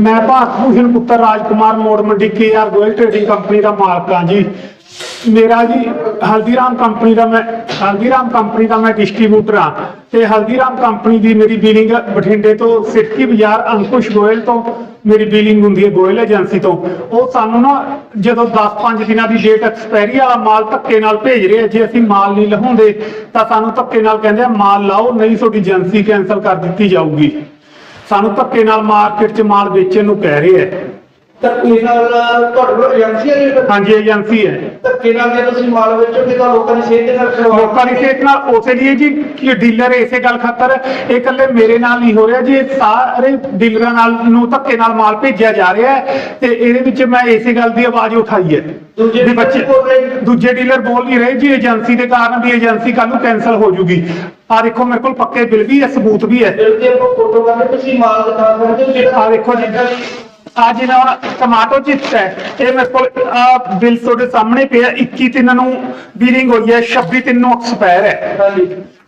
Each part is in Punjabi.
ਮੈਂ ਭਾਰਤ ਭੂਸ਼ਣ ਪੁੱਤਰ Rajkumar Maur Mandi K Goyal trading company ਦਾ ਮਾਲਕ ਹਾਂ ਜੀ। ਮੇਰਾ ਜੀ ਹਲਦੀਰਾਮ ਕੰਪਨੀ ਦਾ ਮੈਂ ਹਲਦੀਰਾਮ ਕੰਪਨੀ ਦਾ ਮੈਂ ਡਿਸਟ੍ਰੀਬਿਊਟਰ ਹਾਂ। ਤੇ ਹਲਦੀਰਾਮ ਕੰਪਨੀ ਦੀ ਮੇਰੀ ਡੀਲਿੰਗ ਬਠਿੰਡੇ ਤੋਂ ਸਿਟਕੀ ਬਾਜ਼ਾਰ ਅੰਕੁਸ਼ ਗੋਇਲ ਤੋਂ ਮੇਰੀ ਡੀਲਿੰਗ ਹੁੰਦੀ ਹੈ ਗੋਇਲ ਏਜੰਸੀ ਤੋਂ। ਉਹ ਸਾਨੂੰ ਨਾ ਜਦੋਂ 10-5 ਦਿਨਾਂ ਦੀ ਡੇਟ ਐਕਸਪਾਇਰੀ ਵਾਲਾ ਮਾਲ ਧੱਕੇ ਨਾਲ ਭੇਜ ਰਹੇ ਜੇ ਅਸੀਂ ਮਾਲ ਨਹੀਂ ਲਹਾਉਂਦੇ ਤਾਂ ਸਾਨੂੰ ਧੱਕੇ ਨਾਲ ਕਹਿੰਦੇ ਆ, ਮਾਲ ਲਾਓ, ਨਹੀਂ ਤੁਹਾਡੀ ਏਜੰਸੀ ਕੈਨਸਲ ਕਰ ਦਿੱਤੀ ਜਾਊਗੀ। ਸਾਨੂੰ ਧੱਕੇ ਨਾਲ ਮਾਰਕੀਟ 'ਚ ਮਾਲ ਵੇਚਣ ਨੂੰ ਕਹਿ ਰਹੇ ਐ ਧੱਕੇ ਨਾਲ ਤੁਹਾਡੇ ਕੋਲ ਏਜੰਸੀ ਹੈ ਜੀ ਹਾਂਜੀ ਏਜੰਸੀ ਹੈ। ਧੱਕੇ ਨਾਲ ਜੇ ਤੁਸੀਂ ਮਾਲ ਵੇਚੋਗੇ ਤਾਂ ਲੋਕਾਂ ਦੀ ਸਿਹਤ ਨਾਲ ਖਿਲਵਾੜ ਲੋਕਾਂ ਦੀ ਸਿਹਤ ਨਾਲ ਉਸੇ ਲਈ ਜੀ ਕਿ ਡੀਲਰ ਇਸੇ ਗੱਲ ਖਾਤਰ ਇਹ ਇਕੱਲੇ ਮੇਰੇ ਨਾਲ ਨਹੀਂ ਹੋ ਰਿਹਾ ਜੀ ਇਹ ਸਾਰੇ ਡੀਲਰਾਂ ਨਾਲ ਨੂੰ ਧੱਕੇ ਨਾਲ ਮਾਲ ਭੇਜਿਆ ਜਾ ਰਿਹਾ ਹੈ ਤੇ ਇਹਦੇ ਵਿੱਚ ਮੈਂ ਇਸੇ ਗੱਲ ਦੀ ਆਵਾਜ਼ ਉਠਾਈ ਹੈ ਦੂਜੇ ਵੀ ਬੱਚੇ ਡੀਲਰ ਬੋਲ ਨਹੀਂ ਰਹੇ ਜੀ ਏਜੰਸੀ ਦੇ ਕਾਰਨ ਵੀ ਏਜੰਸੀ ਕੱਲ ਨੂੰ ਕੈਨਸਲ ਹੋ ਜੂਗੀ। ਆ ਦੇਖੋ ਮੇਰੇ ਕੋਲ ਪੱਕੇ ਬਿੱਲ ਵੀ ਹੈ ਸਬੂਤ ਵੀ ਹੈ। ਦਿਲ ਤੇ ਆਪਾਂ ਫੋਟੋ ਕਰਕੇ ਤੁਸੀਂ ਮਾਲ ਦਿਖਾ ਸਕਦੇ ਹੋ। ਜਿਹੜਾ ਆ ਦੇਖੋ ਜੀ। ਆ ਜਿਹੜਾ ਹੁਣ ਟਮਾਟੋ ਚਿਪਸ ਹੈ, ਇਹ ਮੇਰੇ ਕੋਲ, ਆ, ਬਿੱਲ ਤੁਹਾਡੇ ਸਾਹਮਣੇ ਪਿਆ 21 ਤਿੰਨ ਨੂੰ ਬੀਲਿੰਗ ਹੋਈ ਹੈ 26 ਤਿੰਨ ਨੂੰ ਐਕਸਪਾਇਰ ਹੈ।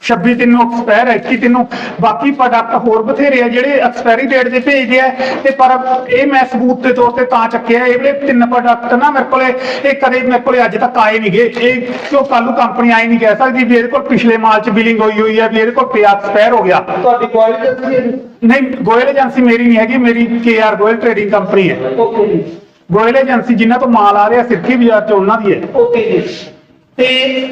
26 ਤਿੰਨ ਨੂੰ ਐਕਸਪਾਇਰ ਹੈ 21 ਤਿੰਨ। ਬਾਕੀ ਪ੍ਰੋਡਕਟ ਹੋਰ ਬਥੇਰੇ ਆ ਜਿਹੜੇ ਐਕਸਪਾਇਰੀ ਡੇਟ ਦੇ ਭੇਜਦੇ ਆ ਤੇ ਪਰ ਇਹ ਮੈਂ ਸਬੂਤ ਦੇ ਤੌਰ ਤੇ ਤਾਂ ਚੱਕਿਆ ਇਹ ਵਾਲੇ ਤਿੰਨ ਪ੍ਰੋਡਕਟ ਨਾ ਮੇਰੇ ਕੋਲੇ ਇਹ ਕਦੇ ਮੇਰੇ ਕੋਲੇ ਅੱਜ ਤੱਕ ਆਏ ਨਹੀਂਗੇ ਇਹ ਕਿਉਂ ਕੱਲ ਨੂੰ ਕੰਪਨੀ ਆਈ ਨਹੀਂ ਕਹਿ ਸਕਦੀ ਵੀ ਇਹਦੇ ਕੋਲ ਪਿਛਲੇ ਮਾਲ ਚ ਬਿਲਿੰਗ ਹੋਈ ਹੋਈ ਹੈ ਵੀ ਇਹਦੇ ਕੋਲ ਪਿਆ ਐਕਸਪਾਇਰ ਹੋ ਗਿਆ। ਤੁਹਾਡੀ ਕੁਆਲਿਟੀ ਨਹੀਂ ਗੋਇਲ ਏਜੰਸੀ ਮੇਰੀ ਨਹੀਂ ਹੈਗੀ ਮੇਰੀ ਕੇਆਰ ਗੋਇਲ ਟ੍ਰੇਡਿੰਗ ਕੰਪਨੀ ਹੈ। ਓਕੇ ਜੀ। ਗੋਇਲ ਏਜੰਸੀ ਜਿਨ੍ਹਾਂ ਤੋਂ ਮਾਲ ਆ ਰਿਹਾ ਸਿੱਖੀ ਬਾਜ਼ਾਰ ਚ ਉਹਨਾਂ ਦੀ ਹੈ। ਓਕੇ ਜੀ। ਤੇ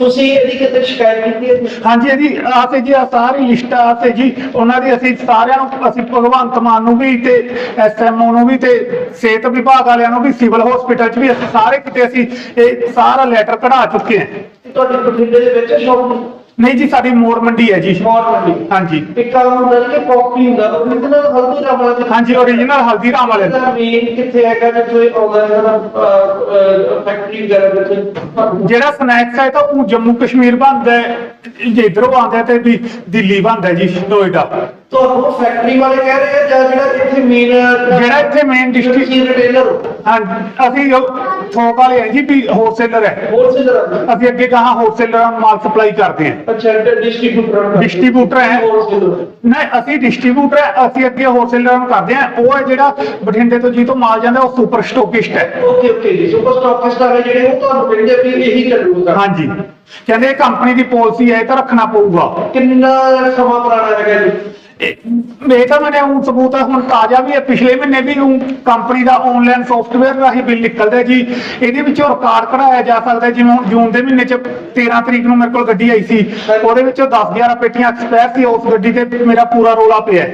ਤੁਸੀਂ ਇਹਦੀ ਕਿਤੇ ਸ਼ਿਕਾਇਤ ਕੀਤੀ ਹੈ? ਹਾਂਜੀ ਇਹਦੀ ਆਹ ਤੇ ਜੀ ਆਹ ਸਾਰੀ ਲਿਸਟ ਆ ਤੇ ਜੀ ਉਹਨਾਂ ਦੀ ਅਸੀਂ ਸਾਰਿਆਂ ਨੂੰ ਅਸੀਂ ਭਗਵੰਤ ਮਾਨ ਨੂੰ ਵੀ ਤੇ ਐਸਐਮਓ ਨੂੰ ਵੀ ਤੇ ਸਿਹਤ ਵਿਭਾਗ ਵਾਲਿਆਂ ਨੂੰ ਵੀ ਸਿਵਲ ਹਸਪੀਟਲ 'ਚ ਵੀ ਅਸੀਂ ਸਾਰੇ ਕਿਤੇ ਅਸੀਂ ਇਹ ਸਾਰਾ ਲੈਟਰ ਕਢਾ ਚੁੱਕੇ ਹਾਂ ਤੁਹਾਡੇ ਬਠਿੰਡੇ ਦੇ ਵਿੱਚ ਸ਼ੌਪ ਨਹੀਂ ਜੀ ਸਾਡੀ ਮੋੜ ਮੰਡੀ ਹੈ ਜੀ। ਮੌਰ ਮੰਡੀ। ਹਾਂਜੀ। ਇੱਕ ਕੰਮ ਹੁੰਦਾ ਕਿ ਕਾਪੀ ਹੁੰਦਾ ਉਹ ਕਿੰਨਾ ਹਲਦੀ ਰਾਮ ਵਾਲਾ ਦੇ ਹਾਂਜੀ ਓਰੀਜਨਲ ਹਲਦੀਰਾਮ ਵਾਲੇ। ਇਹਦਾ ਮੇਨ ਕਿੱਥੇ ਹੈਗਾ ਜੇ ਕੋਈ ਆਰਗੇਨਾਈਜ਼ਰ ਫੈਕਟਰੀ ਵਗੈਰਾ ਵਿੱਚ ਜਿਹੜਾ ਸਨੈਕਸ ਹੈ ਤਾਂ ਉਹ ਜੰਮੂ ਕਸ਼ਮੀਰ ਬਣਦਾ ਹੈ ਜੇ ਇਧਰੋਂ ਆਉਂਦਾ ਤੇ ਵੀ ਦਿੱਲੀ ਬਣਦਾ ਜੀ ਨੋਇਡਾ ਤੁਹਾਨੂੰ ਫੈਕਟਰੀ ਵਾਲੇ ਕਹਿ ਰਹੇ ਆ ਜਾਂ ਜਿਹੜਾ ਇੱਥੇ ਮੇਨ ਜਿਹੜਾ ਇੱਥੇ ਮੇਨ ਡਿਸਟ੍ਰਿਕਟ ਰਿਟੇਲਰ ਹਾਂ? ਅਸੀਂ ਥੋਕ ਵਾਲੇ ਹੈ ਜੀ ਵੀ ਹੋਲਸੇਲਰ ਹੈ। ਹੋਲਸੇਲਰ ਅਸੀਂ ਅੱਗੇ ਕਹਾ ਹੋਲਸੇਲਰ ਮਾਲ ਸਪਲਾਈ ਕਰਦੇ ਹਾਂ ਅੱਛਾ ਡਿਸਟ੍ਰੀਬਿਊਟਰ Distributor ਹੈ। ਨਹੀਂ ਅਸੀਂ ਡਿਸਟ੍ਰੀਬਿਊਟਰ ਹੈ ਅਸੀਂ ਅੱਗੇ ਹੋਲਸੇਲਰਾਂ ਨੂੰ ਕਰਦੇ ਹਾਂ ਉਹ ਹੈ ਜਿਹੜਾ ਬਠਿੰਡੇ ਤੋਂ ਜੀ ਤੋਂ ਮਾਲ ਜਾਂਦਾ ਉਹ ਸੁਪਰ ਸਟੋਕਿਸਟ ਹੈ। ਓਕੇ ਓਕੇ ਜੀ ਸੁਪਰ ਸਟਾਕਿਸਟ ਵਾਲੇ ਜਿਹੜੇ ਉਹ ਤੁਹਾਨੂੰ ਕਹਿੰਦੇ ਵੀ ਇਹੀ ਚੱਲੂਗਾ ਹਾਂਜੀ। ਕਹਿੰਦੇ ਕੰਪਨੀ ਦੀ ਪਾਲਿਸੀ ਹੈ ਇਹ ਤਾਂ ਰੱਖਣਾ ਪਊਗਾ। ਕਿੰਨਾ ਸਮਾਂ ਪੁਰਾਣਾ ਹੈਗਾ ਜੀ? ਇਹ ਤਾਂ ਮੈਨੇ ਹੁਣ ਸਬੂਤ ਹੈ ਹੁਣ ਤਾਜ਼ਾ ਵੀ ਹੈ ਪਿਛਲੇ ਮਹੀਨੇ ਵੀ ਉਹ ਕੰਪਨੀ ਦਾ ਆਨਲਾਈਨ ਸੌਫਟਵੇਅਰ ਰਾਹੀਂ ਬਿੱਲ ਨਿਕਲਦਾ ਜੀ। ਇਹਦੇ ਵਿੱਚੋਂ ਰਿਕਾਰਡ ਕਢਾਇਆ ਜਾ ਸਕਦਾ ਜਿਵੇਂ ਹੁਣ ਜੂਨ ਦੇ ਮਹੀਨੇ ਚ 13 ਤਰੀਕ ਨੂੰ ਮੇਰੇ ਕੋਲ ਗੱਡੀ ਆਈ ਸੀ। ਉਹਦੇ ਵਿੱਚੋਂ 10 11 ਪੇਟੀਆਂ ਐਕਸਪਾਇਰ ਸੀ ਉਸ ਗੱਡੀ ਤੇ ਮੇਰਾ ਪੂਰਾ ਰੋਲਾ ਪਿਆ।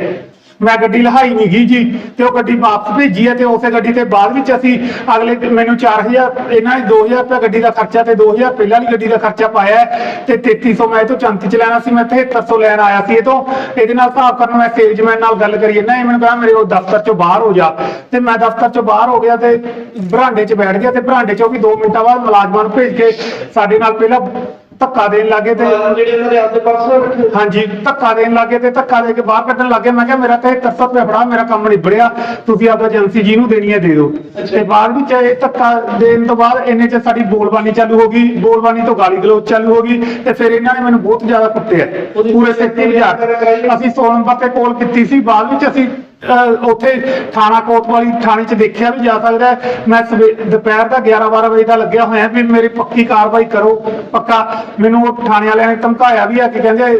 ਮੈਂ ਗੱਡੀ ਲਹਾਈ ਨਹੀਂ ਗਈ ਜੀ, ਤੇ ਉਹ ਗੱਡੀ ਵਾਪਸ ਭੇਜੀ ਹੈ ਤੇ ਉਸੇ ਗੱਡੀ ਤੇ ਬਾਅਦ ਵਿੱਚ ਅਸੀਂ ਅਗਲੇ ਦਿਨ ਮੈਨੂੰ 4000 ਇਹਨਾਂ ਨੇ 2000 ਰੁਪਏ ਗੱਡੀ ਦਾ ਖਰਚਾ ਤੇ 2000 ਪਹਿਲਾਂ ਵਾਲੀ ਗੱਡੀ ਦਾ ਖਰਚਾ ਪਾਇਆ ਹੈ ਤੇ 3300 ਮੈਂ ਇਹ ਤੋਂ ਚੰਤੀ ਚ ਲੈਣਾ ਸੀ, ਮੈਂ 7300 ਲੈਣ ਆਇਆ ਸੀ ਇਹ ਤੋਂ ਇਹਦੇ ਨਾਲ ਹਿਸਾਬ ਕਰਨ ਮੈਂ ਸੇਲਜ਼ਮੈਨ ਨਾਲ ਗੱਲ ਕਰੀ ਨਾ ਇਹ ਮੈਨੂੰ ਕਹਿੰਦਾ ਮੇਰੇ ਉਹ ਦਫ਼ਤਰ ਚੋਂ ਬਾਹਰ ਹੋ ਜਾ। ਤੇ ਮੈਂ ਦਫ਼ਤਰ ਚੋਂ ਬਾਹਰ ਹੋ ਗਿਆ ਤੇ ਬਰਾਂਡੇ 'ਚ ਬੈਠ ਗਿਆ ਤੇ ਬਰਾਂਡੇ 'ਚੋਂ ਵੀ 2 ਮਿੰਟਾਂ ਬਾਅਦ ਮੁਲਾਜ਼ਮਾਂ ਨੂੰ ਭੇਜ ਕੇ ਸਾਡੇ ਨਾਲ ਪਹਿਲਾਂ ਧੱਕਾ ਦੇਣ ਲੱਗੇ ਤੇ ਜਿਹੜੇ ਉਹਨਾਂ ਦੇ ਆਪਦੇ ਪਰਸਨਲ ਰੱਖੇ ਹਾਂਜੀ ਧੱਕਾ ਦੇਣ ਲੱਗੇ ਤੇ ਧੱਕਾ ਦੇ ਕੇ ਬਾਹਰ ਕੱਢਣ ਲੱਗੇ ਮੈਂ ਕਿਹਾ ਮੇਰਾ ਤੇ 73 ਰੁਪਏ ਫੜਾ ਮੇਰਾ ਕੰਮ ਨਿਬੜਿਆ। ਤੁਸੀਂ ਆਪਦਾ ਏਜੰਸੀ ਜਿਹਨੂੰ ਦੇਣੀ ਹੈ ਦੇ ਦਿਓ। ਤੇ ਬਾਅਦ ਵਿੱਚ ਇਹ ਧੱਕਾ ਦੇਣ ਤੋਂ ਬਾਅਦ ਇੰਨੇ ਚ ਸਾਡੀ ਬੋਲਬਾਨੀ ਚਾਲੂ ਹੋ ਗਈ। ਬੋਲਬਾਨੀ ਤੋਂ ਗਾਲੀ ਗਲੋਚ ਚਾਲੂ ਹੋ ਗਈ ਤੇ ਫਿਰ ਇਹਨਾਂ ਨੇ ਮੈਨੂੰ ਬਹੁਤ ਜ਼ਿਆਦਾ ਕੁੱਟਿਆ। ਪੂਰੇ ਸੇਤੀ ਬਾਜ਼ਾਰ ਅਸੀਂ 16 ਨੰਬਰ ਤੇ ਕਾਲ ਕੀਤੀ ਸੀ। ਬਾਅਦ ਵਿੱਚ ਅਸੀਂ ਉੱਥੇ ਥਾਣਾ ਕੋਤਵਾਲੀ ਥਾਣੇ 'ਚ ਦੇਖਿਆ ਵੀ ਜਾ ਸਕਦਾ। ਮੈਂ ਦੁਪਹਿਰ ਦਾ 11 12 ਵਜੇ ਦਾ ਲੱਗਿਆ ਹੋਇਆ ਵੀ ਮੇਰੀ ਪੱਕੀ ਕਾਰਵਾਈ ਕਰੋ। ਪੱਕਾ ਮੈਨੂੰ ਉਹ ਥਾਣੇ ਵਾਲਿਆਂ ਨੇ ਧਮਕਾਇਆ ਵੀ ਆ ਕਿ ਕਹਿੰਦੇ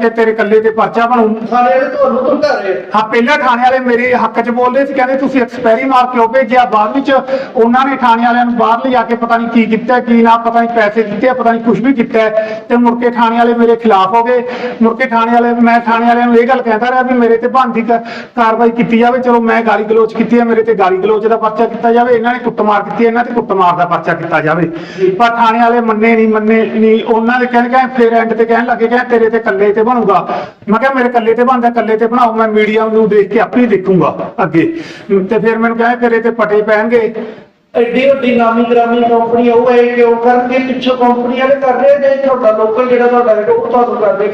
ਕਿ ਤੇਰੇ ਕੱਲੇ ਤੇ ਪਰਚਾ ਬਣੂ। ਸਾਰੇ ਜਿਹੜੇ ਤੁਹਾਨੂੰ ਧਮਕਾ ਰਹੇ। ਹਾਂ ਪਹਿਲਾਂ ਥਾਣੇ ਵਾਲੇ ਮੇਰੇ ਹੱਕ 'ਚ ਬੋਲਦੇ ਸੀ ਕਹਿੰਦੇ ਤੁਸੀਂ ਐਕਸਪਾਇਰੀ ਮਾਰ ਕਿਉਂ ਭੇਜਿਆ। ਬਾਅਦ ਵਿੱਚ ਉਹਨਾਂ ਨੇ ਥਾਣੇ ਵਾਲਿਆਂ ਨੂੰ ਬਾਹਰ ਲਿਜਾ ਕੇ ਪਤਾ ਨਹੀਂ ਕੀ ਕੀਤਾ ਕੀ ਨਾ ਪਤਾ ਨਹੀਂ ਪੈਸੇ ਦਿੱਤੇ ਪਤਾ ਨਹੀਂ ਕੁਝ ਵੀ ਕੀਤਾ ਤੇ ਮੁੜ ਕੇ ਥਾਣੇ ਵਾਲੇ ਮੇਰੇ ਖਿਲਾਫ ਹੋ ਗਏ। ਮੁੜ ਕੇ ਥਾਣੇ ਵਾਲੇ ਮੈਂ ਥਾਣੇ ਵਾਲਿਆਂ ਨੂੰ ਇਹ ਗੱਲ ਕਹਿੰਦਾ ਰਿਹਾ ਵੀ ਮੇਰੇ ਤੇ ਭਾਂਤੀ ਕ- ਕਾਰਵਾਈ ਕੀਤੀ ਜਾਵੇ, ਚਲੋ ਮੈਂ ਗਾਲੀ ਗਲੋਚ ਕੀਤੀ ਹੈ, ਮੇਰੇ ਤੇ ਗਾਲੀ ਗਲੋਚ ਦਾ ਪਰਚਾ ਕੀਤਾ ਜਾਵੇ, ਇਹਨਾਂ ਨੇ ਕੁੱਟਮਾਰ ਕੀਤੀ ਇਹਨਾਂ ਤੇ ਕੁੱਟਮਾਰ ਦਾ ਪਰਚਾ ਕੀਤਾ ਜਾਵੇ। ਪਰ ਥਾਣੇ ਵਾਲੇ ਮੰਨੇ ਨਹੀਂ ਮੰਨੇ ਨਹੀਂ, ਉਹਨਾਂ ਦੇ ਕਹਿਣ ਕਹੇ ਫਿਰ ਐਂਡ ਤੇ ਕਹਿਣ ਲੱਗੇ ਕਹਿੰਦੇ ਤੇਰੇ ਤੇ ਕੱਲੇ ਤੇ ਬਣੂਗਾ। ਮੈਂ ਕਿਹਾ, ਮੇਰੇ ਕੱਲੇ ਤੇ ਬਣਦਾ ਕੱਲੇ ਤੇ ਬਣਾਓ, ਮੈਂ ਮੀਡੀਆ ਨੂੰ ਦੇਖ ਕੇ ਆਪੇ ਹੀ ਦੇਖੂੰਗਾ ਅੱਗੇ। ਤੇ ਫਿਰ ਮੈਨੂੰ ਕਹੇ, ਤੇਰੇ ਤੇ ਪਟੇ ਪੈਣਗੇ। ਐਡੀ ਵੱਡੀ ਨਾਮੀ ਗ੍ਰਾਮੀ ਕੰਪਨੀ ਆ, ਉਹ ਇਹ ਕਿਉਂ ਕਰਨਗੇ ਪਿੱਛੋਂ ਕੰਪਨੀ ਵਾਲੇ ਕਰ ਰਹੇ ਆ ਜਾਂ ਤੁਹਾਡਾ ਲੋਕਲ ਜਿਹੜਾ ਤੁਹਾਡਾ ਹੈਗਾ ਉਹ ਤੁਹਾਨੂੰ ਕਰ ਰਿਹਾ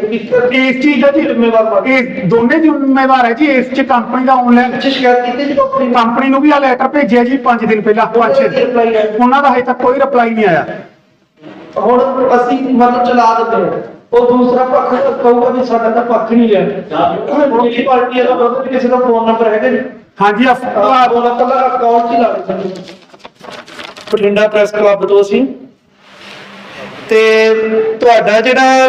ਕਿ ਇਸ ਚੀਜ਼ ਦਾ ਜ਼ਿੰਮੇਵਾਰ ਬਣ ਇਹ ਦੋਨੇ ਜ਼ਿੰਮੇਵਾਰ ਹੈ ਜੀ ਇਸ ਚ ਕੰਪਨੀ ਦਾ ਆਨਲਾਈਨ ਅੱਛਾ ਸ਼ਿਕਾਇਤ ਕੀਤੀ ਜੀ ਕੰਪਨੀ ਨੇ? ਕੰਪਨੀ ਨੂੰ ਵੀ ਆ ਲੈਟਰ ਭੇਜਿਆ ਜੀ 5 ਦਿਨ ਪਹਿਲਾਂ 5-6 ਦਿਨ। ਉਹਨਾਂ ਦਾ ਹਜੇ ਤੱਕ ਕੋਈ ਰਿਪਲਾਈ ਨਹੀਂ ਆਇਆ। ਹੁਣ ਅਸੀਂ ਮਤਲਬ ਚਲਾ ਦਿੰਦੇ ਹਾਂ। ਉਹ ਦੂਸਰਾ ਪੱਖ ਕਹੂਗਾ ਵੀ ਸਾਡਾ ਤਾਂ ਪੱਖ ਨਹੀਂ ਲਿਆ ਜਿਹੜੀ ਪਾਰਟੀ ਦਾ ਬਦਲ ਕਿਸੇ ਦਾ ਫੋਨ ਨੰਬਰ ਹੈਗਾ ਜੀ ਹਾਂਜੀ ਅਫ- ਆਹ ਬੋਲਾ ਕੱਲਾ ਅਕਾਊਂਟ ਹੀ ਲਾ ਦੇ ਬਠਿੰਡਾ ਪ੍ਰੈਸ ਕਲੱਬ ਤੋਂ ਅਸੀਂ। ਤੇ ਤੁਹਾਡਾ ਜਿਹੜਾ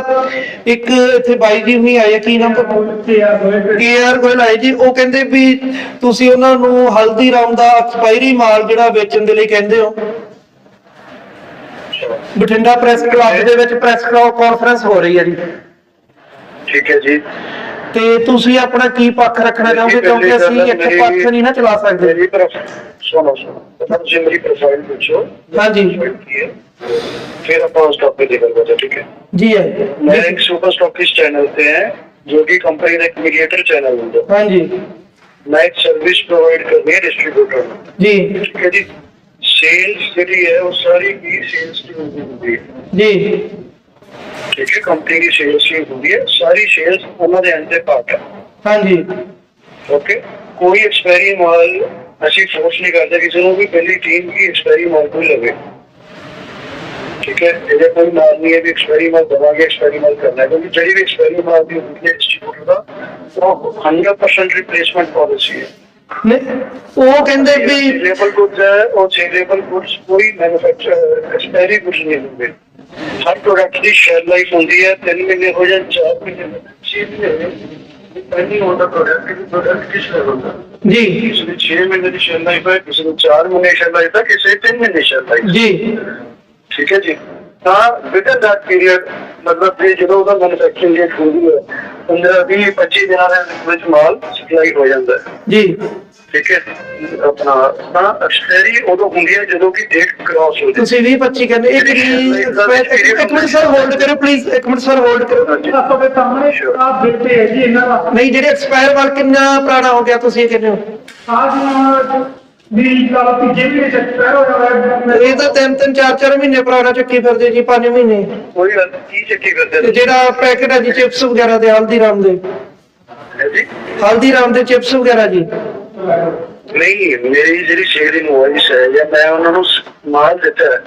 ਇੱਕ ਇੱਥੇ ਬਾਈ ਜੀ ਹੁਣੀ ਆਏ, ਕੀ ਨਾਮ? ਕੇਆਰ ਗੋਇਲ ਆਏ ਜੀ। ਉਹ ਕਹਿੰਦੇ ਵੀ ਤੁਸੀਂ ਉਹਨਾਂ ਨੂੰ ਹਲਦੀਰਾਮ ਦਾ ਐਕਸਪਾਇਰੀ ਮਾਲ ਜਿਹੜਾ ਵੇਚਣ ਦੇ ਲਈ ਕਹਿੰਦੇ ਹੋ। ਬਠਿੰਡਾ ਪ੍ਰੈਸ ਕਲੱਬ ਦੇ ਵਿੱਚ ਪ੍ਰੈਸ ਕਾਨਫਰੰਸ ਹੋ ਰਹੀ ਹੈ ਜੀ। ਠੀਕ ਹੈ ਜੀ। ਤੇ ਤੁਸੀਂ ਆਪਣਾ ਕੀ ਪੱਖ ਰੱਖਣਾ ਚਾਹੋਗੇ ਕਿਉਂਕਿ ਅਸੀਂ ਇੱਕ ਪੱਖ ਨਹੀਂ ਨਾ ਚਲਾ ਸਕਦੇ ਮੇਰੀ ਤਰਫ ਸੁਣੋ ਸੁਣੋ ਜਿੰਦਗੀ ਪ੍ਰੋਫਾਈਲ ਪੁੱਛੋ ਹਾਂਜੀ फिर अपन स्टॉक पे जिक्र करते ठीक है जी है मेरा एक सुपर स्टॉकिस्ट चैनल पे है जो कि कंपनी का एक मीडिएटर चैनल है हाँ जी मैं एक सर्विस प्रोवाइड कर रही है डिस्ट्रीब्यूटर जी ठीक है जी सेल्स जी है वो सारी की सेल्स की होती है जी ਠੀਕ ਹੈ ਕੰਪਨੀ ਦੀ ਸੇਲਸ ਹੀ ਹੁੰਦੀ ਹੈ ਸਾਰੀ ਸੇਲਸ ਉਹਨਾਂ ਦੇ ਅੰਦਰ ਪਾਰਟ ਹੈ। ਹਾਂਜੀ। ਓਕੇ ਕੋਈ ਐਕਸਪਾਇਰੀ ਮਾਲ ਅਸੀਂ ਫੋਰਸ ਨਹੀਂ ਕਰਦੇ ਕਿਸੇ ਨੂੰ ਵੀ ਪਹਿਲੀ ਟੀਮ ਕੀ ਐਕਸਪਾਇਰੀ ਮਾਲ ਕੋਈ ਲਵੇ। ਠੀਕ ਹੈ? ਇਹਦੇ ਕੋਈ ਮਾਲ ਨਹੀਂ ਹੈ ਵੀ ਐਕਸਪਾਇਰੀ ਮਾਲ ਦਵਾਂਗੇ ਐਕਸਪਾਇਰੀ ਮਾਲ ਕਰਨਾ ਹੈ। ਕਿਉਂਕਿ ਜਿਹੜੀ ਵੀ ਐਕਸਪਾਇਰੀ ਮਾਲ ਦੀ ਹੁੰਦੀ ਹੈ ਇੰਸਟੀਟਿਊਟ ਦਾ ਉਹ 100% ਰਿਪਲੇਸਮੈਂਟ ਪਾਲਿਸੀ ਹੈ। ਨੇ ਉਹ ਕਹਿੰਦੇ ਵੀ ਸੇਲੇਬਲ ਗੁੱਡਸ ਉਹ ਸੇਲੇਬਲ ਗੁੱਡਸ ਕੋਈ ਮੈਨੂਫੈਕਚਰ ਐਕਸਪਾਇਰੀ ਗੁੱਡਸ ਨਹੀਂ ਹੁੰਦੇ। ਹਰ ਪ੍ਰੋਡਕਟ ਦੀ ਸ਼ੈਲ ਲਾਈਫ ਹੁੰਦੀ ਹੈ 3 ਮਹੀਨੇ ਹੋ ਜਾਂ 4 ਮਹੀਨੇ ਹੋ 6 ਮਹੀਨੇ ਡਿਪੈਂਡਿੰਗ ਔਨ ਦਾ ਪ੍ਰੋਡਕਟ ਕਿ ਪ੍ਰੋਡਕਟ ਕਿਸ ਲੈਵਲ ਦਾ ਜੀ। ਕਿਸੇ ਦੀ 6 ਮਹੀਨੇ ਦੀ ਸ਼ੈਲ ਲਾਈਫ ਹੈ ਕਿਸੇ ਦੀ 4 ਮਹੀਨੇ ਸ਼ੈਲ ਲਾਈਫ ਹੈ ਕਿਸੇ ਦੀ 3 ਮਹੀਨੇ ਸ਼ੈਲ ਲਾਈਫ ਜੀ। ਠੀਕ ਹੈ ਜੀ। ਤਾਂ ਵਿਦਨ ਦੈਟ ਪੀਰੀਅਡ ਮਤਲਬ ਕਿ ਜਦੋਂ ਉਹਦਾ ਮੈਨੂਫੈਕਚਰਿੰਗ ਡੇਟ ਹੁੰਦੀ ਹੈ 15 20 25 ਦਿਨਾਂ ਦੇ ਵਿੱਚ ਮਾਲ ਸਪਲਾਈ ਹੋ ਜਾਂਦਾ ਹੈ। ਜੀ। ਠੀਕ ਹੈ? ਆਪਣਾ ਤਾਂ ਐਕਸਪਾਇਰੀ ਉਦੋਂ ਹੁੰਦੀ ਹੈ ਜਦੋਂ ਕਿ ਡੇਟ ਕ੍ਰਾਸ ਹੋ। ਜਾਂਦੀ ਤੁਸੀਂ 20 25 ਕਹਿੰਦੇ ਇੱਕ ਇੱਕ ਇੱਕ ਮਿੰਟ ਸਰ ਹੋਲਡ ਕਰੋ ਪਲੀਜ਼ ਇੱਕ ਮਿੰਟ ਸਰ ਹੋਲਡ ਕਰੋ। ਹਾਂਜੀ। ਤੁਹਾਡੇ ਸਾਹਮਣੇ ਆ ਬਿੱਲ ਤੇ ਹੈ ਜੀ ਇਹਨਾਂ ਦਾ। ਨਹੀਂ ਜਿਹੜੇ ਐਕਸਪਾਇਰ ਵਾਲ ਕਿੰਨਾ ਪੁਰਾਣਾ ਹੋ ਗਿਆ ਤੁਸੀਂ ਇਹ ਕਹਿੰਦੇ ਹੋ? ਆ ਜੀ ਵੀ ਗੱਲ ਤੀਜੇ ਮਹੀਨੇ ਚ ਐਕਸਪਾਇਰ ਹੋ। ਜਾਣਾ ਇਹ ਤਾਂ ਤਿੰਨ ਤਿੰਨ ਚਾਰ ਚਾਰ ਮਹੀਨੇ ਪੁਰਾਣਾ ਚੱਕੀ ਫਿਰਦੇ ਜੀ ਪੰਜ ਮਹੀਨੇ। ਕੋਈ ਗੱਲ ਨਹੀਂ, ਕੀ ਚੱਕੀ ਕਰਦੇ ਤੇ ਜਿਹੜਾ ਪੈਕੇਟ ਹੈ ਜੀ ਚਿਪਸ ਵਗੈਰਾ ਦੇ ਹਲਦੀਰਾਮ ਦੇ। ਹੈ ਜੀ ਹਲਦੀਰਾਮ ਦੇ ਚਿਪਸ ਵਗੈਰਾ ਜੀ। ਨਹੀਂ ਮੇਰੀ ਜਿਹੜੀ ਸ਼ੇਅਰ ਇਨਵੋਇਸ ਹੈ ਜਾਂ ਮੈਂ ਉਹਨਾਂ ਨੂੰ ਸ- ਮਾਲ ਦਿੱਤਾ।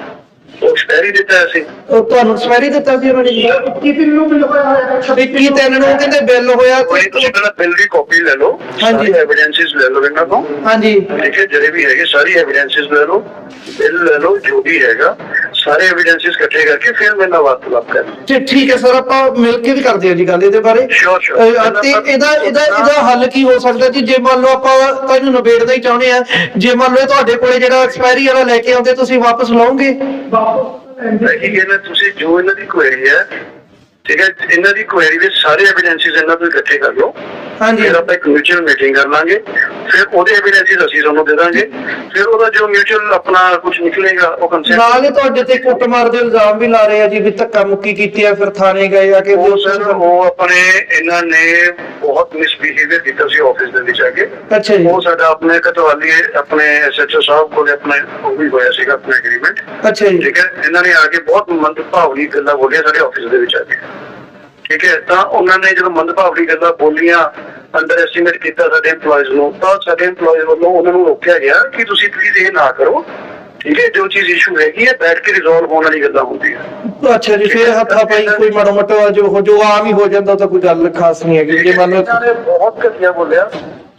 ਉਹ ਐਕਸਪਾਇਰੀ ਦਿੱਤਾ ਅਸੀਂ। ਉਹ ਤੁਹਾਨੂੰ ਐਕਸਪਾਇਰੀ ਦਿੱਤਾ ਸੀ ਉਹਨਾਂ ਨੇ? ਜੀ ਕੀ ਦਿਨ ਨੂੰ ਬਿੱਲ ਹੋਇਆ ਹੋਇਆ ਇੱਕੀ ਤਿੰਨ ਨੂੰ ਕਹਿੰਦੇ ਬਿੱਲ ਹੋਇਆ ਕੋਈ ਤੇ- ਤੁਸੀਂ ਪਹਿਲਾਂ ਬਿੱਲ ਦੀ ਕਾਪੀ ਲੈ ਲਓ ਹਾਂਜੀ। ਐਵੀਡੈਂਸਿਸ ਲੈ ਲਓ ਇਹਨਾਂ ਤੋਂ। ਹਾਂਜੀ। ਠੀਕ ਹੈ ਜਿਹੜੇ ਵੀ ਹੈਗੇ ਸਾਰੀ ਐਵੀਡੈਂਸਿਸ ਲੈ ਲਓ। ਬਿੱਲ ਲੈ ਲਓ ਜੋ ਵੀ ਹੈਗਾ। ਸਾਰੇ ਐਵੀਡੈਂਸਿਸ ਇਕੱਠੇ ਕਰਕੇ ਫਿਰ ਮੇਰੇ ਨਾਲ ਵਾਰਤਾਲਾਪ ਕਰਨੀ ਤੇ ਠੀਕ ਹੈ ਸਰ ਆਪਾਂ ਮਿਲ ਕੇ ਵੀ ਕਰਦੇ ਹਾਂ ਜੀ ਗੱਲ ਇਹਦੇ ਬਾਰੇ। Sure, sure. ਅਹ ਤੇ ਇਹਦਾ ਇਹਦਾ ਇਹਦਾ ਹੱਲ ਕੀ ਹੋ ਸਕਦਾ ਜੀ? ਜੇ ਮੰਨ ਲਓ ਆਪਾਂ ਤੁਹਾਨੂੰ ਨਿਬੇੜਨਾ ਹੀ ਚਾਹੁੰਦੇ ਆ ਜੇ ਮੰਨ ਲਓ ਇਹ ਤੁਹਾਡੇ ਕੋਲੇ ਜਿਹੜਾ ਐਕਸਪਾਇਰੀ ਵਾਲਾ ਲੈ ਕੇ ਆਉਂਦੇ ਤੁਸੀਂ ਵਾਪਸ ਲਾਓਗੇ? ਮੈਂ ਕੀ ਕਹਿੰਦਾ ਤੁਸੀਂ ਜੋ ਇਹਨਾਂ ਦੀ ਕੁਐਰੀ ਹੈ ਠੀਕ ਹੈ ਇਹਨਾਂ ਦੀ ਕੁਐਰੀ ਦੇ ਸਾਰੇ ਐਵੀਡੈਂਸਿਸ ਇਹਨਾਂ ਤੋਂ ਇਕੱਠੇ ਕਰ ਲਓ। ਹਾਂਜੀ। ਫਿਰ ਆਪਾਂ ਇੱਕ ਮਿਊਚੁਅਲ ਮੀਟਿੰਗ ਕਰ ਲਾਂਗੇ। ਫਿਰ ਉਹਦੇ ਐਵੀਡੈਂਸਿਸ ਅਸੀਂ ਤੁਹਾਨੂੰ ਦੇ ਦਾਂਗੇ। ਫਿਰ ਉਹਦਾ ਜੋ ਮਿਊਚੁਅਲ ਆਪਣਾ ਕੁਝ ਨਿਕਲੇਗਾ ਉਹ ਕੰਸੈਂਟ ਨਾਲ ਹੀ ਤੁਹਾਡੇ ਤੇ ਕੁੱਟਮਾਰ ਦੇ ਇਲਜ਼ਾਮ ਵੀ ਲਾ ਰਹੇ ਆ ਜੀ ਵੀ ਧੱਕਾ ਮੁੱਕੀ ਕੀਤੀ ਆ ਫਿਰ ਥਾਣੇ ਗਏ ਆ ਕਿ ਉਹ ਸਰ ਉਹ ਆਪਣੇ ਇਹਨਾਂ ਨੇ ਬਹੁਤ ਮਿਸਬੀਹੇਵੀਅਰ ਕੀਤਾ ਸੀ ਆਫਿਸ ਦੇ ਵਿੱਚ ਆ ਕੇ। ਅੱਛਾ ਜੀ। ਉਹ ਸਾਡਾ ਆਪਣੇ ਕਤਵਾਲੀ ਆਪਣੇ ਐਸਐਚਓ ਸਾਹਿਬ ਕੋਲ ਆਪਣੇ ਉਹ ਵੀ ਹੋਇਆ ਸੀਗਾ ਆਪਣਾ ਐਗਰੀਮੈਂਟ ਅੱਛਾ ਜੀ। ਠੀਕ ਹੈ? ਇਹਨਾਂ ਨੇ ਆ ਕੇ ਬਹੁਤ ਮੰਦਭਾਵਨੀ ਗੱਲਾਂ ਬੋਲੀਆਂ ਸਾਡੇ ਆਫਿਸ ਦੇ ਵਿੱਚ ਆ ਕੇ। ਠੀਕ ਹੈ ਤਾਂ ਉਹਨਾਂ ਨੇ ਜਦੋਂ ਮੰਦਭਾਵਨੀ ਗੱਲਾਂ ਬੋਲੀਆਂ ਅੰਡਰ ਐਸਟੀਮੇਟ ਕੀਤਾ ਸਾਡੇ EMPLOYEES ਨੂੰ ਤਾਂ ਸਾਡੇ EMPLOYEES ਵੱਲੋਂ ਉਹਨਾਂ ਨੂੰ ਰੋਕਿਆ ਗਿਆ ਕਿ ਤੁਸੀਂ ਪਲੀਜ਼ ਇਹ ਨਾ ਕਰੋ। ਠੀਕ ਹੈ ਜੋ ਚੀਜ਼ ਇਸ਼ੂ ਹੈਗੀ ਹੈ ਬੈਠ ਕੇ ਰਿਜ਼ੋਲਵ ਹੋਣ ਵਾਲੀ ਗੱਲਾਂ ਹੁੰਦੀਆਂ। ਅੱਛਾ ਜੀ ਫਿਰ ਹੱਥਾ ਪਾਈ ਕੋਈ ਮਾੜਾ ਮੋਟਾ ਜੋ ਜੋ ਆਮ ਹੀ ਹੋ ਜਾਂਦਾ ਤਾਂ ਕੋਈ ਗੱਲ ਖਾਸ ਨਹੀਂ ਹੈਗੀ। ਜੇ ਮੰਨ ਲਓ ਬਹੁਤ ਘਟੀਆ ਬੋਲਿਆ।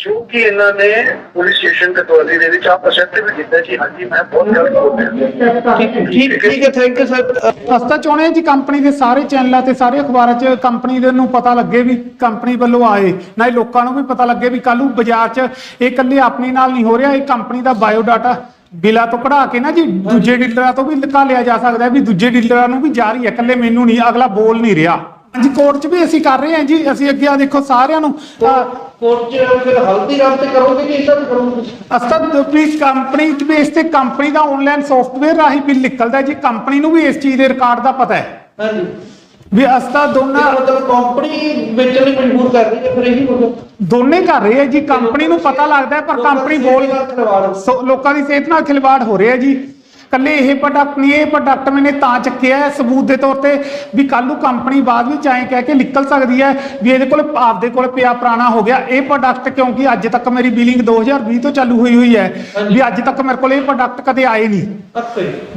ਕਿਉਂਕਿ ਇਹਨਾਂ ਨੇ ਪੁਲਿਸ ਸਟੇਸ਼ਨ ਕਤਵਾਲੀ ਦੇ ਵਿੱਚ ਆਪ ਅਸੈਪਟ ਕੀਤਾ ਕਿ ਹਾਂਜੀ, ਮੈਂ ਬਹੁਤ ਗਲਤ ਬੋਲਿਆ ਠੀਕ ਠੀਕ ਹੈ ਥੈਂਕ ਯੂ ਸਰ ਅਸਤਾ ਚਾਹੁੰਦੇ ਜੀ ਕੰਪਨੀ ਦੇ ਸਾਰੇ ਚੈਨਲਾਂ ਤੇ ਸਾਰੇ ਅਖਬਾਰਾਂ 'ਚ ਕੰਪਨੀ ਦੇ ਨੂੰ ਪਤਾ ਲੱਗੇ ਵੀ ਕੰਪਨੀ ਵੱਲੋਂ ਆਏ? ਨਾਲੇ ਲੋਕਾਂ ਨੂੰ ਵੀ ਪਤਾ ਲੱਗੇ ਵੀ ਕੱਲ੍ਹ ਨੂੰ ਬਾਜ਼ਾਰ 'ਚ ਇਹ ਇਕੱਲੇ ਆਪਣੀ ਨਾਲ ਨਹੀਂ ਹੋ ਰਿਹਾ, ਇਹ ਕੰਪਨੀ ਦਾ ਬਾਇਓ ਡਾਟਾ ਬਿਲਾਂ ਤੋਂ ਕਢਾ ਕੇ ਨਾ ਜੀ ਦੂਜੇ ਡੀਲਰਾਂ ਤੋਂ ਵੀ ਨਿਕਾਲ ਜਾ ਸਕਦਾ ਵੀ ਦੂਜੇ ਡੀਲਰਾਂ ਨੂੰ ਵੀ ਜਾਰੀ ਹੈ, ਇਕੱਲੇ ਮੈਨੂੰ ਨਹੀਂ, ਅਗਲਾ ਬੋਲ ਨਹੀਂ ਰਿਹਾ। ਹਾਂਜੀ ਕੋਰਟ 'ਚ ਵੀ ਅਸੀਂ ਕਰ ਰਹੇ ਹਾਂ ਜੀ ਅਸੀਂ ਅੱਗੇ ਆ ਦੇਖੋ ਸਾਰਿਆਂ ਨੂੰ। ਕੋਰਟ ਚ ਫਿਰ ਹਲਦੀਰਾਮ ਤੇ ਕਰੋਗੇ ਕਿ ਇਦਾਂ ਕਰੋਗੇ? ਅਸਤਾ ਪਲੀਜ਼ ਕੰਪਨੀ ਦੇ ਬੇਸ ਤੇ ਕੰਪਨੀ ਦਾ ਆਨਲਾਈਨ ਸੌਫਟਵੇਅਰ ਰਾਹੀਂ ਬਿੱਲ ਨਿਕਲਦਾ ਹੈ ਜੀ। ਕੰਪਨੀ ਨੂੰ ਵੀ ਇਸ ਚੀਜ਼ ਦੇ ਰਿਕਾਰਡ ਦਾ ਪਤਾ ਹੈ। ਹਾਂਜੀ। ਵੀ ਅਸਤਾ ਦੋਨਾਂ ਮਤਲਬ ਕੰਪਨੀ ਵੇਚਣ ਲਈ ਮਜਬੂਰ ਕਰ ਰਹੀ ਹੈ ਫਿਰ ਇਹੀ ਹੋਗਾ ਦੋਨੇ ਕਰ ਰਹੇ ਆ ਜੀ। ਕੰਪਨੀ ਨੂੰ ਪਤਾ ਲੱਗਦਾ ਹੈ, ਪਰ ਕੰਪਨੀ ਬੋਲ ਸੋ ਲੋਕਾਂ ਦੀ ਸਿਹਤ ਨਾਲ ਖਿਲਵਾੜ ਹੋ ਰਿਹਾ ਜੀ। ਕੱਲੇ ਇਹ ਪ੍ਰੋਡਕਟ ਨਹੀਂ ਇਹ ਪ੍ਰੋਡਕਟ ਮੈਨੇ ਤਾਂ ਚੱਕਿਆ ਹੈ ਸਬੂਤ ਦੇ ਤੌਰ ਤੇ ਵੀ ਕੱਲ ਨੂੰ ਕੰਪਨੀ ਬਾਅਦ ਵਿੱਚ ਐਂ ਕਹਿ ਕੇ ਨਿਕਲ ਸਕਦੀ ਹੈ ਵੀ ਇਹਦੇ ਕੋਲ ਆਪਦੇ ਕੋਲ ਪਿਆ ਪੁਰਾਣਾ ਹੋ ਗਿਆ। ਇਹ ਪ੍ਰੋਡਕਟ ਕਿਉਂਕਿ ਅੱਜ ਤੱਕ ਮੇਰੀ ਬਿਲਿੰਗ 2020 ਤੋਂ ਚਾਲੂ ਹੋਈ ਹੋਈ ਹੈ ਵੀ ਅੱਜ ਤੱਕ ਮੇਰੇ ਕੋਲ ਇਹ ਪ੍ਰੋਡਕਟ ਕਦੇ ਆਏ ਨਹੀਂ।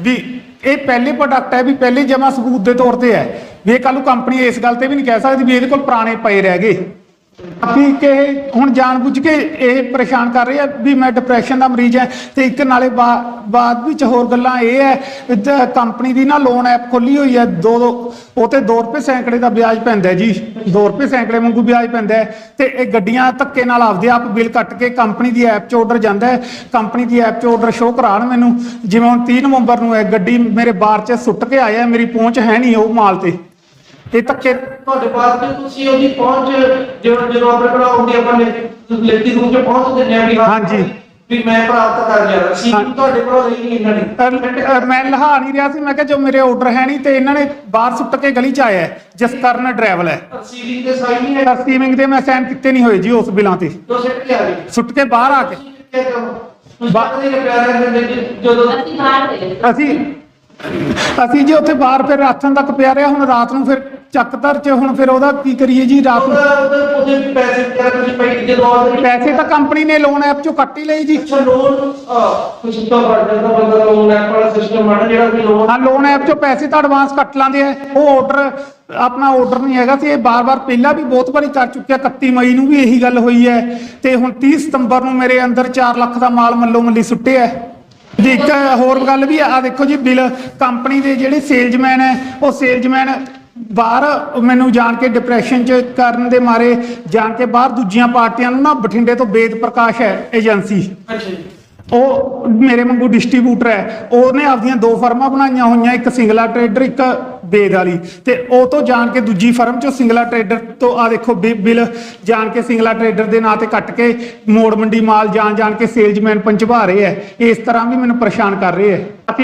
ਵੀ ਇਹ ਪਹਿਲੇ ਪ੍ਰੋਡਕਟ ਹੈ ਵੀ ਪਹਿਲੇ ਜਮਾ ਸਬੂਤ ਦੇ ਤੌਰ ਤੇ ਹੈ। ਵੀ ਇਹ ਕੱਲ ਨੂੰ ਕੰਪਨੀ ਇਸ ਗੱਲ ਤੇ ਵੀ ਨਹੀਂ ਕਹਿ ਸਕਦੀ ਵੀ ਇਹਦੇ ਕੋਲ ਪੁਰਾਣੇ ਪਏ ਰਹਿ ਗਏ। ਕਾਫੀ ਕਿ ਹੁਣ ਜਾਣਬੁੱਝ ਕੇ ਇਹ ਪਰੇਸ਼ਾਨ ਕਰ ਰਹੇ ਆ ਵੀ ਮੈਂ ਡਿਪਰੈਸ਼ਨ ਦਾ ਮਰੀਜ਼ ਹੈ ਤੇ ਇੱਕ ਨਾਲੇ ਬਾ- ਬਾਅਦ ਵਿੱਚ ਹੋਰ ਗੱਲਾਂ ਇਹ ਹੈ ਕੰਪਨੀ ਦੀ ਨਾ ਲੋਨ ਐਪ ਖੋਲੀ ਹੋਈ ਹੈ, ਦੋ ਦੋ, ਉਹ ਤੇ 2 ਰੁਪਏ ਸੈਂਕੜੇ ਦਾ ਵਿਆਜ ਪੈਂਦਾ ਜੀ 2 ਰੁਪਏ ਸੈਂਕੜੇ ਵਾਂਗੂ ਵਿਆਜ ਪੈਂਦਾ ਹੈ ਤੇ ਇਹ ਗੱਡੀਆਂ ਧੱਕੇ ਨਾਲ ਆਪਦੇ ਆਪ ਬਿੱਲ ਕੱਟ ਕੇ ਕੰਪਨੀ ਦੀ ਐਪ 'ਚ ਆਰਡਰ ਜਾਂਦਾ ਹੈ ਕੰਪਨੀ ਦੀ ਐਪ 'ਚ ਆਰਡਰ ਸ਼ੋਅ ਕਰਾਉਣ ਮੈਨੂੰ, ਜਿਵੇਂ ਹੁਣ 30 ਨਵੰਬਰ ਨੂੰ ਇਹ ਗੱਡੀ ਮੇਰੇ ਬਾਰ 'ਚ ਸੁੱਟ ਕੇ ਆਇਆ, ਮੇਰੀ ਪਹੁੰਚ ਹੈ ਨਹੀਂ ਉਹ ਮਾਲ ਤੇ। ਇਹ ਧੱਕੇ ਤੁਹਾਡੇ ਪਾਸ ਤੇ ਤੁਸੀਂ ਉਹਦੀ ਪਹੁੰਚ ਜਦੋਂ ਜਦੋਂ ਆਪਣੇ ਕੋਲ ਆਉਂਦੀ ਆਪਾਂ ਲੇਡੀ ਰੂਮ 'ਚ ਪਹੁੰਚ ਦਿੰਦੇ ਆ ਵੀ ਹਾਂ ਹਾਂਜੀ। ਵੀ ਮੈਂ ਪ੍ਰਾਪਤ ਕਰ ਲਿਆ। ਸੀ। ਤੁਹਾਡੇ ਕੋਲ ਰਹੀ ਨਹੀਂ ਇਹਨਾਂ ਨੇ ਅਹ ਅਹ ਮੈਂ ਲਹਾ ਨਹੀਂ ਰਿਹਾ ਸੀ ਮੈਂ ਕਿਹਾ ਜੋ ਮੇਰੇ ਆਰਡਰ ਹੈ ਨਹੀਂ ਤੇ ਇਹਨਾਂ ਨੇ ਬਾਹਰ ਸੁੱਟ ਕੇ ਗਲੀ 'ਚ ਆਇਆ ਹੈ, ਜਿਸ ਕਾਰਨ ਡਰਾਈਵਰ ਹੈ ਰਸੀਵਿੰਗ ਦੇ ਸਾਈਨ ਨਹੀਂ ਹੈ। ਰਸੀਵਿੰਗ ਦੇ ਮੈਂ ਸਾਈਨ ਕੀਤੇ ਨਹੀਂ ਹੋਏ ਜੀ ਉਸ ਬਿਲਾਂ ਤੇ। ਤੋਂ ਸਿੱਟ ਕੇ ਆ ਗਏ। ਸੁੱਟ ਕੇ ਬਾਹਰ ਆ ਕੇ। ਦੇ ਪਿਆਰੇ ਜਦੋਂ ਅਸੀਂ ਬਾਹਰ ਅਸੀਂ ਅਸੀਂ ਜੀ ਉੱਥੇ ਬਾਹਰ ਫਿਰ ਰਾਤਾਂ ਤੱਕ ਪਿਆ ਰਿਹਾ ਹੁਣ ਰਾਤ ਨੂੰ ਫਿਰ ਚੱਕਦਰ 'ਚ ਹੁਣ ਫਿਰ ਉਹਦਾ ਕੀ ਕਰੀਏ ਜੀ ਰਾਤ ਨੂੰ? ਉਹਦਾ ਪੈਸੇ ਕਿਹੜਾ ਤੁਸੀਂ ਪਈ ਜਦੋਂ ਆਰਡਰ ਪੈਸੇ ਤਾਂ ਕੰਪਨੀ ਨੇ ਲੋਨ ਐਪ 'ਚੋਂ ਕੱਟ ਹੀ ਲਏ ਜੀ। ਅੱਛਾ ਲੋਨ ਕੁਝ ਤਾਂ ਵੱਡਾ ਤਾਂ ਬੰਦਾ ਲੋਨ ਐਪ ਵਾਲਾ ਸਿਸਟਮ ਨਾ ਜਿਹੜਾ ਵੀ ਲੋਨ ਹਾਂ ਲੋਨ ਐਪ 'ਚੋਂ ਪੈਸੇ ਤਾਂ ਐਡਵਾਂਸ ਕੱਟ ਲਾਂਦੇ ਆ। ਉਹ ਆਰਡਰ ਆਪਣਾ ਆਰਡਰ ਨਹੀਂ ਹੈਗਾ ਸੀ ਇਹ ਬਾਰ-ਬਾਰ ਪਹਿਲਾਂ ਵੀ ਬਹੁਤ ਵਾਰੀ ਕਰ ਚੁੱਕਿਆ। 31 ਮਈ ਨੂੰ ਵੀ ਇਹੀ ਗੱਲ ਹੋਈ ਹੈ। ਤੇ ਹੁਣ 30 ਸਤੰਬਰ ਨੂੰ ਮੇਰੇ ਅੰਦਰ 4 ਲੱਖ ਦਾ ਮਾਲ ਮੱਲੋ ਮੱਲੀ ਸੁੱਟਿਆ। ਜੀ ਇੱਕ ਹੋਰ ਗੱਲ ਵੀ ਆ ਦੇਖੋ ਜੀ ਬਿੱਲ। ਕੰਪਨੀ ਦੇ ਜਿਹੜੇ ਸੇਲਜ਼ਮੈਨ ਹੈ ਉਹ ਸੇਲਜ਼ਮੈਨ ਬਾਹਰ ਮੈਨੂੰ ਜਾਣ ਕੇ ਡਿਪਰੈਸ਼ਨ ਚ ਕਰਨ ਦੇ ਮਾਰੇ ਜਾਣ ਕੇ ਬਾਹਰ ਦੂਜੀਆਂ ਪਾਰਟੀਆਂ ਨੂੰ ਨਾ ਬਠਿੰਡੇ ਤੋਂ ਵੇਦ ਪ੍ਰਕਾਸ਼ ਹੈ ਏਜੰਸੀ। ਅੱਛਾ ਜੀ। ਉਹ ਮੇਰੇ ਵਾਂਗੂ ਡਿਸਟ੍ਰੀਬਿਊਟਰ ਹੈ। ਉਹਨੇ ਆਪਦੀਆਂ ਦੋ ਫਰਮਾਂ ਬਣਾਈਆਂ ਹੋਈਆਂ ਇੱਕ ਸਿੰਗਲਾ ਟਰੇਡਰ ਇੱਕ ਬੇਦ ਵਾਲੀ। ਤੇ ਉਹ ਤੋਂ ਜਾਣ ਕੇ ਦੂਜੀ ਫਰਮ ਚੋਂ ਸਿੰਗਲਾ ਟਰੇਡਰ ਤੋਂ ਆ ਦੇਖੋ ਬਿੱਲ ਜਾਣ ਕੇ ਸਿੰਗਲਾ ਟਰੇਡਰ ਦੇ ਨਾਂ ਤੇ ਕੱਟ ਕੇ ਮੋੜ ਮੰਡੀ ਮਾਲ ਜਾਣ ਜਾਣ ਕੇ ਸੇਲਜ਼ਮੈਨ ਪੰਚਭਾ ਰਹੇ ਹੈ। ਇਸ ਤਰ੍ਹਾਂ ਵੀ ਮੈਨੂੰ ਪਰੇਸ਼ਾਨ ਕਰ ਰਹੇ ਹੈ। ਅਸੀਂ